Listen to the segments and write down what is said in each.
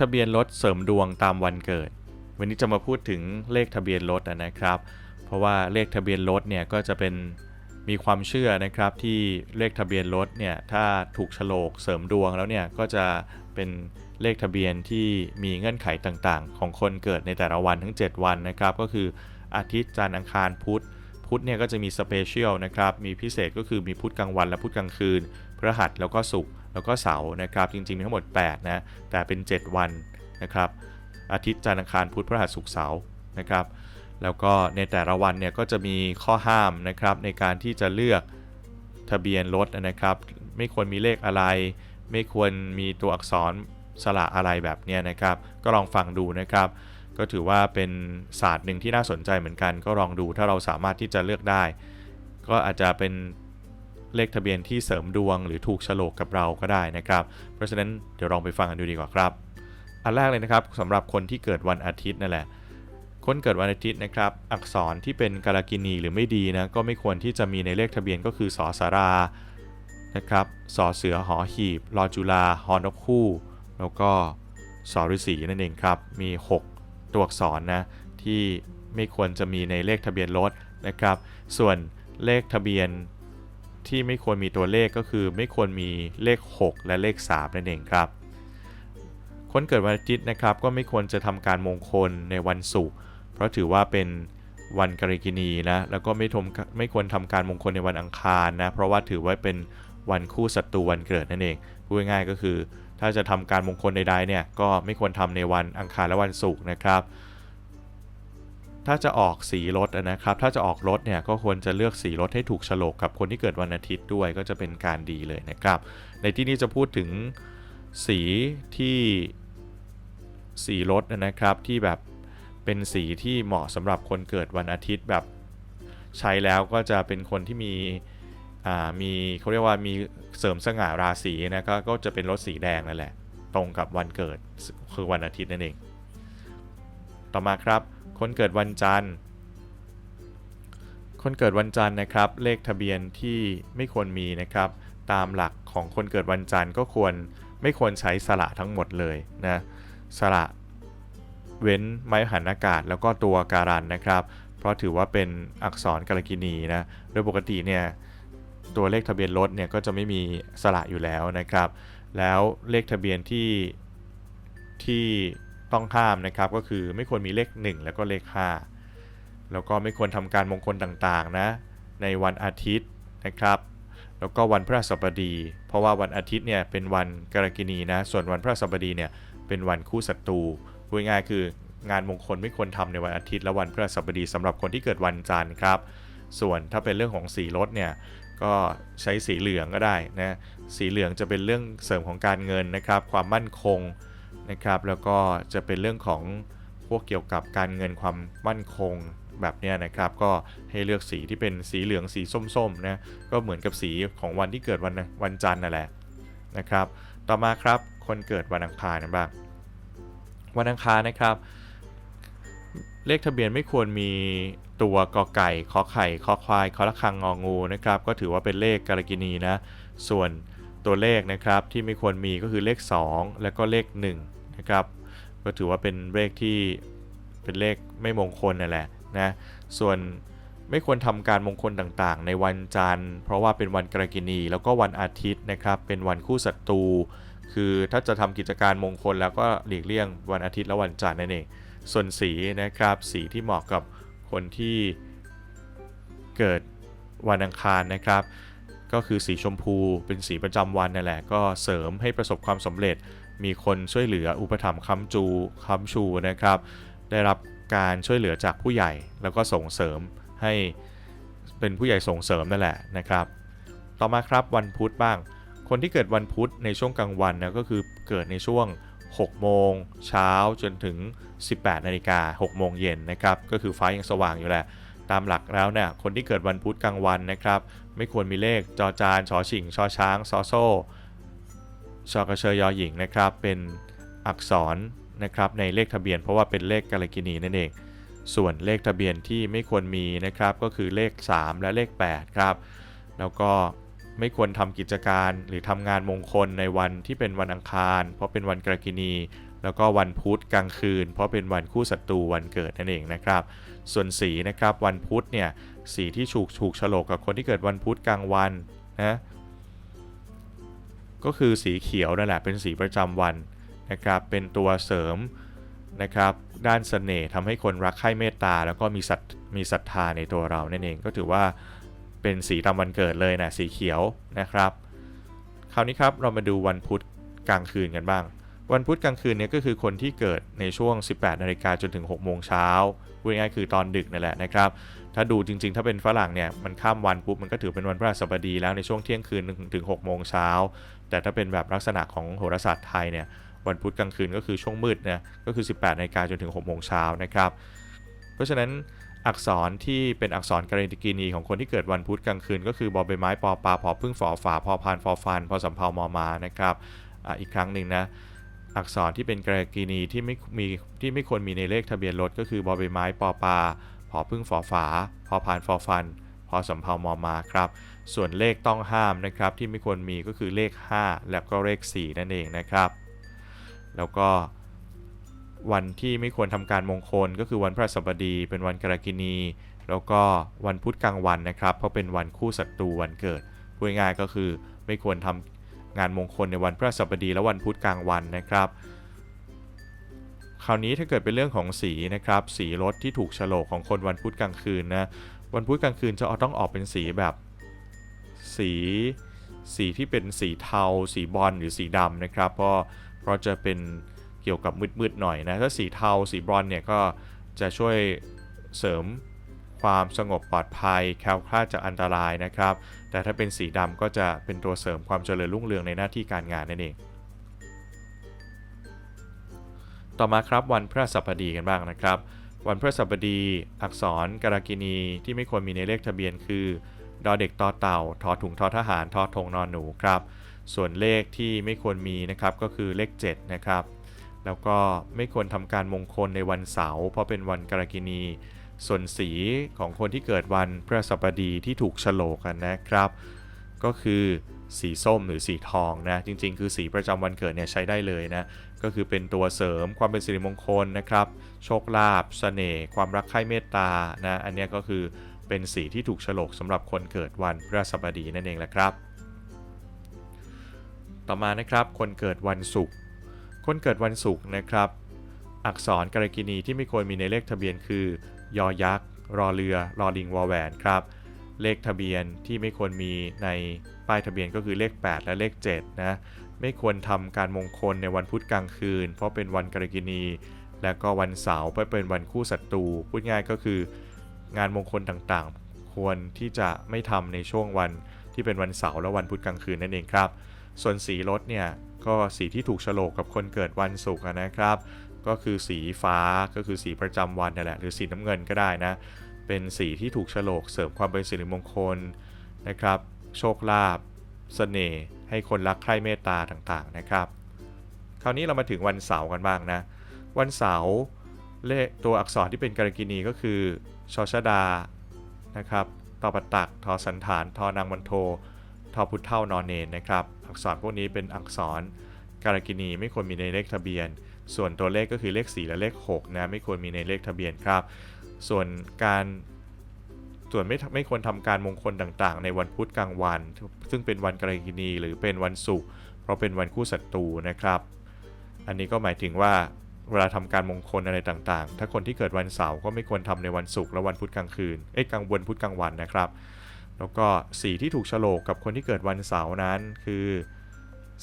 ทะเบียนรถเสริมดวงตามวันเกิด วันนี้จะมาพูดถึงเลขทะเบียนรถนะครับ เพราะว่าเลขทะเบียนรถเนี่ยก็จะเป็นมีความเชื่อนะครับที่เลขทะเบียนรถเนี่ยถ้าถูกฉลกเสริมดวงแล้วเนี่ยก็จะเป็นเลขทะเบียนที่มีเงื่อนไขต่างๆ ของคนเกิดในแต่ละวันทั้ง 7 วันนะครับ ก็คืออาทิตย์จันทร์อังคารพุธพุธเนี่ยก็จะมีสเปเชียลนะครับ มีพิเศษก็คือมีพุธกลางวันและพุธกลางคืนพฤหัสแล้วก็ศุกร์ แล้วก็เสาร์นะครับ จริงๆ มีทั้งหมด 8 นะ แต่เป็น 7 วันนะครับ อาทิตย์จันทร์อังคารพุธพฤหัสศุกร์เสาร์นะครับ แล้วก็ในแต่ละวันเนี่ยก็จะมีข้อห้ามนะครับในการที่จะเลือกทะเบียนรถนะครับ ไม่ควรมีเลขอะไร ไม่ควรมีตัวอักษรสระอะไรแบบนี้นะครับ ก็ลองฟังดูนะครับ ก็ถือว่าเป็นศาสตร์หนึ่งที่น่าสนใจเหมือนกัน ก็ลองดูถ้าเราสามารถที่จะเลือกได้ ก็อาจจะเป็น เลขทะเบียนที่เสริมดวงหรือถูกโฉลกกับเราก็ได้นะครับ เพราะฉะนั้นเดี๋ยวลองไปฟังกันดูดีกว่าครับ อันแรกเลยนะครับสำหรับคนที่เกิดวันอาทิตย์นั่นแหละ คนเกิดวันอาทิตย์นะครับ อักษรที่เป็นกาลกินีหรือไม่ดีนะก็ไม่ควรที่จะมีในเลขทะเบียนก็คือสอสารานะครับสอเสือหอหีบรอจุลาฮอนกคู่ แล้วก็สอฤษีนั่นเองครับมี 6 ตัวอักษรนะที่ไม่ควรจะมีในเลขทะเบียนรถนะครับ ส่วนเลขทะเบียน ที่ไม่ควรมีตัวเลขก็คือไม่ควรมีเลข 6 และเลข 3 นั่นเองครับ คนเกิดวันอาทิตย์นะครับก็ไม่ควรจะทำการมงคลในวันศุกร์เพราะถือว่าเป็นวันกริกินีนะแล้วก็ไม่ทมไม่ควรทำการมงคลในวันอังคารนะเพราะว่าถือว่าเป็นวันคู่ศัตรูวันเกิดนั่นเองพูดง่ายๆก็คือ ถ้าจะทำการมงคลใดๆเนี่ยก็ไม่ควรทำในวันอังคารและวันศุกร์นะครับ ถ้าจะออกสีรถนะครับ ถ้าจะออกรถเนี่ยก็ควรจะเลือกสีรถให้ถูกโฉลกกับคนที่เกิดวันอาทิตย์ด้วยก็จะเป็นการดีเลยนะครับ ในที่นี้จะพูดถึงสีที่สีรถนะครับที่แบบเป็นสีที่เหมาะสำหรับคนเกิดวันอาทิตย์แบบใช้แล้วก็จะเป็นคนที่มีมีเขาเรียกว่ามีเสริมสง่าราศีนะก็จะเป็นรถสีแดงนั่นแหละ ตรงกับวันเกิดคือวันอาทิตย์นั่นเอง ต่อมาครับ คนเกิดวันจันทร์ คนเกิดวันจันทร์นะครับ เลขทะเบียนที่ไม่ควรมีนะครับ ตามหลักของคนเกิดวันจันทร์ก็ควรไม่ควรใช้สระทั้งหมดเลยนะสระเว้นไม้หันอากาศแล้วก็ตัวการันนะครับ เพราะถือว่าเป็นอักษรกาลกินีนะ โดยปกติเนี่ยตัวเลขทะเบียนรถเนี่ยก็จะไม่มีสระอยู่แล้วนะครับ แล้วเลขทะเบียนที่ที่ ต้องห้ามนะครับก็คือไม่ควรมีเลข 1 แล้วก็เลข 5 แล้วก็ไม่ควรทำการมงคลต่างๆนะในวันอาทิตย์นะครับแล้วก็วันพฤหัสบดี เพราะว่าวันอาทิตย์เนี่ยเป็นวันกรกินีนะส่วนวันพฤหัสบดีเนี่ยเป็นวันคู่ศัตรูพูดง่ายคืองานมงคลไม่ควรทำในวันอาทิตย์และวันพฤหัสบดีสำหรับคนที่เกิดวันจันทร์ครับ ส่วนถ้าเป็นเรื่องของสีรถเนี่ยก็ใช้สีเหลืองก็ได้นะ สีเหลืองจะเป็นเรื่องเสริมของการเงินนะครับ ความมั่นคง นะครับแล้วก็จะเป็นเรื่องของพวกเกี่ยวกับการเงินความมั่นคงแบบนี้นะครับก็ให้เลือกสีที่เป็นสีเหลืองสีส้มๆนะก็เหมือนกับสีของวันที่เกิดวันวันจันทร์นั่นแหละนะครับ ต่อมาครับคนเกิดวันอังคารนะบ้างวันอังคารนะครับ เลขทะเบียนไม่ควรมีตัวกอไก่ขอไข่คอควายคอละคังงองูนะครับ ก็ถือว่าเป็นเลขกาลกินีนะส่วนตัวเลขนะครับที่ไม่ควรมีก็คือเลข 2 แล้วก็เลข 1 นะครับ ก็ถือว่าเป็นเลขที่เป็นเลขไม่มงคลนั่นแหละนะส่วนไม่ควรทำการมงคลต่างๆ ในวันจันทร์ เพราะว่าเป็นวันกรกินีแล้วก็วันอาทิตย์นะครับเป็นวันคู่ศัตรูคือถ้าจะทำกิจการมงคลแล้วก็หลีกเลี่ยงวันอาทิตย์และวันจันทร์นั่นเอง ส่วนสีนะครับสีที่เหมาะกับคนที่เกิดวันอังคารนะครับ ก็คือสีชมพูเป็นสีประจำวันนั่นแหละ ก็เสริมให้ประสบความสำเร็จ มีคนช่วยเหลืออุปถัมภ์ค้ำจูค้ำชูนะครับ ได้รับการช่วยเหลือจากผู้ใหญ่ แล้วก็ส่งเสริมให้เป็นผู้ใหญ่ส่งเสริมนั่นแหละนะครับ ต่อมาครับวันพุธบ้าง คนที่เกิดวันพุธในช่วงกลางวันนะก็คือเกิดในช่วง 6 โมงเช้าจนถึง 18 นาฬิกา 6 โมงเย็นนะครับ ก็คือฟ้ายังสว่างอยู่แหละ ตามหลักแล้วเนี่ยคนที่เกิดวันพุธกลางวันนะครับ ไม่ควรมีเลขจอจานชอชิงชอช้างซอโซ่ ชอกระเชยยอหญิงนะครับเป็นอักษรนะครับในเลขทะเบียน เพราะว่าเป็นเลขกาลกินีนั่นเอง ส่วนเลขทะเบียนที่ไม่ควรมีนะครับก็คือเลข 3 และเลข 8 ครับ แล้วก็ไม่ควรทำกิจการหรือทำงานมงคลในวันที่เป็นวันอังคาร เพราะเป็นวันกรกินี แล้วก็วันพุธกลางคืน เพราะเป็นวันคู่ศัตรูวันเกิดนั่นเองนะครับ ส่วนสีนะครับวันพุธเนี่ยสีที่ถูกถูกฉลกกับคนที่เกิดวันพุธกลางวันนะ ก็คือสีเขียวนั่นแหละเป็นสีประจำวันนะครับเป็นตัวเสริมนะครับด้านเสน่ห์ทำให้คนรักใคร่เมตตา แล้วก็มีศรัทมีศรัทธาในตัวเรานั่นเองก็ถือว่าเป็นสีตามวันเกิดเลยนะสีเขียวนะครับ คราวนี้ครับเรามาดูวันพุธกลางคืนกันบ้าง วันพุธกลางคืนเนี่ยก็คือคนที่เกิดในช่วง 18นาฬิกาจนถึง6โมงเช้าพูดง่ายคือตอนดึกนั่นแหละนะครับ ถ้าดูจริงๆ ถ้าเป็นฝรั่งเนี่ยมันข้ามวันปุ๊บมันก็ถือเป็นวันพฤหัสบดีแล้วในช่วงเที่ยงคืนถึง6โมงเช้า แต่ถ้าเป็นแบบลักษณะของโหราศาสตร์ไทยเนี่ยวันพุธกลางคืนก็คือช่วงมืดนะก็คือ 18นาฬิกาจนถึง6โมงเช้านะครับ เพราะฉะนั้นอักษรที่เป็นอักษรการิกินีของคนที่เกิดวันพุธกลางคืน ก็คือบอใบไม้ปอปลาพอพึ่งฝอฝาพอพานฟอฟันพอสำเพามอมานะครับออีกครั้งหนึ่งนะอักษรที่เป็นการกินีที่ไม่มีที่ไม่ควรมีในเลขทะเบียนรถก็คือบอใบไม้ปอปลาพอพึ่งฝอฝาพอพานฟอฟันพอสำเพามอมาครับ ส่วนเลขต้องห้ามนะครับที่ไม่ควรมีก็คือเลข 5 แล้วก็เลข 4 นั่นเองนะครับ แล้วก็วันที่ไม่ควรทำการมงคลก็คือวันพระศับดี เป็นวันกรกินี แล้วก็วันพุธกลางวันนะครับ เพราะเป็นวันคู่ศัตรูวันเกิดพูดง่ายก็คือไม่ควรทำงานมงคลในวันพระศับดีและวันพุธกลางวันนะครับ คราวนี้ถ้าเกิดเป็นเรื่องของสีนะครับ สีรถที่ถูกฉลกของคนวันพุธกลางคืนนะวันพุธกลางคืนจะต้องออกเป็นสีแบบ สี สีที่เป็นสีเทา สีบอลหรือสีดำนะครับเพราะเพราะจะเป็นเกี่ยวกับมืดๆหน่อยนะถ้าสีเทาสีบรอนเนี่ยก็จะช่วยเสริมความสงบปลอดภัยแคล้วคลาดจากอันตรายนะครับ แต่ถ้าเป็นสีดำก็จะเป็นตัวเสริมความเจริญรุ่งเรืองในหน้าที่การงานนั่นเอง ต่อมาครับวันพระสัปดีกันบ้างนะครับ วันพระสัปดี อักษรการากินีที่ไม่ควรมีในเลขทะเบียนคือ ดอเด็กต่อเต่าทอถุงทอทหารทอธงนอนหนูครับ ส่วนเลขที่ไม่ควรมีนะครับก็คือเลข 7 นะครับ แล้วก็ไม่ควรทำการมงคลในวันเสาร์เพราะเป็นวันกรกินี ส่วนสีของคนที่เกิดวันพฤหัสบดีที่ถูกฉลกกันนะครับ ก็คือสีส้มหรือสีทองนะจริง ๆ คือสีประจำวันเกิดเนี่ยใช้ได้เลยนะก็คือเป็นตัวเสริมความเป็นสิริมงคลนะครับ โชคลาภเสน่ห์ความรักใคร่เมตตานะอันนี้ก็คือ เป็นสีที่ถูกฉลกสำหรับคนเกิดวันพฤหัสบดีนั่นเองแหละครับ ต่อมานะครับคนเกิดวันศุกร์คนเกิดวันศุกร์นะครับ อักษรกรกินีที่ไม่ควรมีในเลขทะเบียนคือยอยักษ์รอเรือรอลิงวอแหวนครับ เลขทะเบียนที่ไม่ควรมีในป้ายทะเบียนก็คือเลข 8 และเลข7นะไม่ควรทำการมงคลในวันพุธกลางคืน เพราะเป็นวันกรกินี และก็วันเสาร์เพราะเป็นวันคู่ศัตรูพูดง่ายก็คือ งานมงคลต่างๆ ควรที่จะไม่ทำในช่วงวันที่เป็นวันเสาร์และวันพุธกลางคืนนั่นเองครับ ส่วนสีรถเนี่ยก็สีที่ถูกฉลกกับคนเกิดวันศุกร์นะครับ ก็คือสีฟ้าก็คือสีประจำวันนั่นแหละหรือสีน้ำเงินก็ได้นะ เป็นสีที่ถูกฉลกเสริมความเป็นสิริมงคลนะครับ โชคลาภเสน่ห์ให้คนรักใคร่เมตตาต่างๆนะครับ คราวนี้เรามาถึงวันเสาร์กันบ้างนะ วันเสาร์ เลขตัวอักษรที่เป็นการกินีก็คือชอชดานะครับตอปตักทอสันฐานทอนางมันโททอพุทธเท่านอนเนนนะครับ อักษรพวกนี้เป็นอักษรการกินีไม่ควรมีในเลขทะเบียน ส่วนตัวเลขก็คือเลข 4 และเลข6นะไม่ควรมีในเลขทะเบียนครับ ส่วนการส่วนไม่ไม่ควรทำการมงคลต่างๆ ในวันพุธกลางวัน ซึ่งเป็นวันกรกินีหรือเป็นวันศุกร์เพราะเป็นวันคู่ศัตรูนะครับ อันนี้ก็หมายถึงว่า เวลาทำการมงคลอะไรต่างๆ ถ้าคนที่เกิดวันเสาร์ก็ไม่ควรทำในวันศุกร์และวันพุธกลางคืน เอ้ยกลางวันพุธกลางวันนะครับ แล้วก็สีที่ถูกฉลกกับคนที่เกิดวันเสาร์นั้นคือ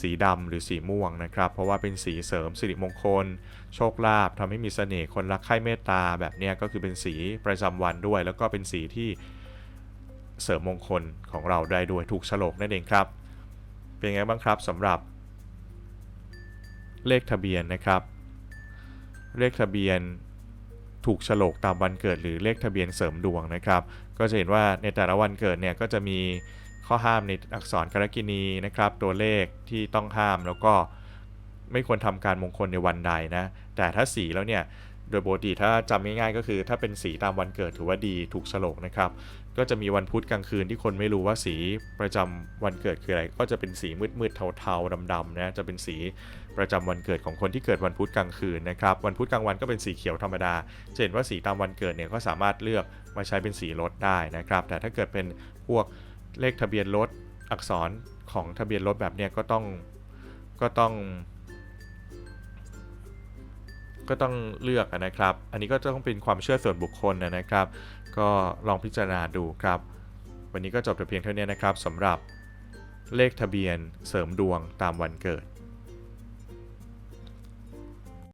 สีดำหรือสีม่วงนะครับ เพราะว่าเป็นสีเสริมสิริมงคล โชคลาภทำให้มีเสน่ห์คนรักใคร่เมตตาแบบนี้ก็คือเป็นสีประจำวันด้วย แล้วก็เป็นสีที่เสริมมงคลของเราได้ด้วยถูกฉลกนั่นเองครับ เป็นไงบ้างครับสำหรับเลขทะเบียนนะครับ เลขทะเบียนถูกฉลกตามวันเกิดหรือเลขทะเบียนเสริมดวงนะครับ ก็จะเห็นว่าในแต่ละวันเกิดเนี่ยก็จะมีข้อห้ามในอักษรกรกินีนะครับ ตัวเลขที่ต้องห้ามแล้วก็ไม่ควรทำการมงคลในวันใดนะ แต่ถ้าสีแล้วเนี่ย โดยปกติถ้าจำง่ายๆก็คือ ถ้าเป็นสีตามวันเกิดถือว่าดีถูกโฉลกนะครับ ก็จะมีวันพุธกลางคืนที่คนไม่รู้ว่าสีประจำวันเกิดคืออะไร ก็จะเป็นสีมืดๆเทาๆดำๆนะจะเป็นสีประจำวันเกิดของคนที่เกิดวันพุธกลางคืนนะครับ วันพุธกลางวันก็เป็นสีเขียวธรรมดาจะเห็นว่าสีตามวันเกิดเนี่ยก็สามารถเลือกมาใช้เป็นสีรถได้นะครับ แต่ถ้าเกิดเป็นพวกเลขทะเบียนรถอักษรของทะเบียนรถแบบเนี้ยก็ต้องก็ต้อง ก็ต้องเลือกนะครับ อันนี้ก็จะต้องเป็นความเชื่อส่วนบุคคลนะนะครับ ก็ลองพิจารณาดูครับ วันนี้ก็จบแต่เพียงเท่านี้นะครับสำหรับเลขทะเบียนเสริมดวงตามวันเกิด